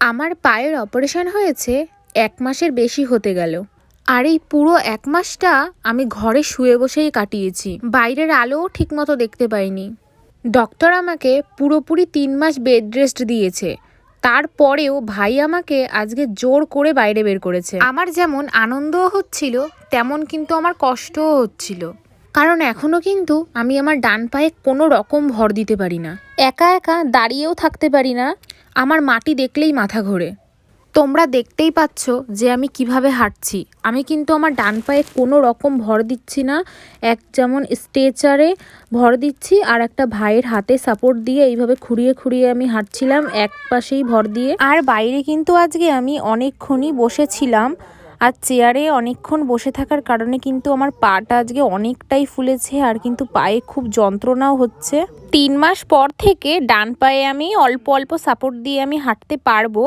আমার পায়ের অপারেশন হয়েছে, এক মাসের বেশি হতে গেল। আর এই পুরো এক মাসটা আমি ঘরে শুয়ে বসেই কাটিয়েছি। বাইরের আলোও ঠিকমতো দেখতে পাইনি। ডক্টর আমাকে পুরোপুরি তিন মাস বেড রেস্ট দিয়েছে। তারপরেও ভাই আমাকে আজকে জোর করে বাইরে বের করেছে। আমার যেমন আনন্দও হচ্ছিল, তেমন কিন্তু আমার কষ্টও হচ্ছিল। কারণ এখনও কিন্তু আমি আমার ডান পায়ে কোনো রকম ভর দিতে পারি না। একা একা দাঁড়িয়েও থাকতে পারি না। আমার মাটি দেখলেই মাথা ঘোরে। তোমরা দেখতেই পাচ্ছ যে আমি কীভাবে হাঁটছি। আমি কিন্তু আমার ডান পায়ে কোনো রকম ভর দিচ্ছি না। এক যেমন স্ট্রেচারে ভর দিচ্ছি আর একটা ভাইয়ের হাতে সাপোর্ট দিয়ে এইভাবে খুঁড়িয়ে খুঁড়িয়ে আমি হাঁটছিলাম, এক পাশেই ভর দিয়ে। আর বাইরে কিন্তু আজকে আমি অনেকক্ষণই বসেছিলাম। আর চেয়ারে অনেকক্ষণ বসে থাকার কারণে কিন্তু আমার পাটা আজকে অনেকটাই ফুলেছে আর কিন্তু পায়ে খুব যন্ত্রণাও হচ্ছে। তিন মাস পর থেকে ডান পায়ে আমি অল্প অল্প সাপোর্ট দিয়ে আমি হাঁটতে পারব।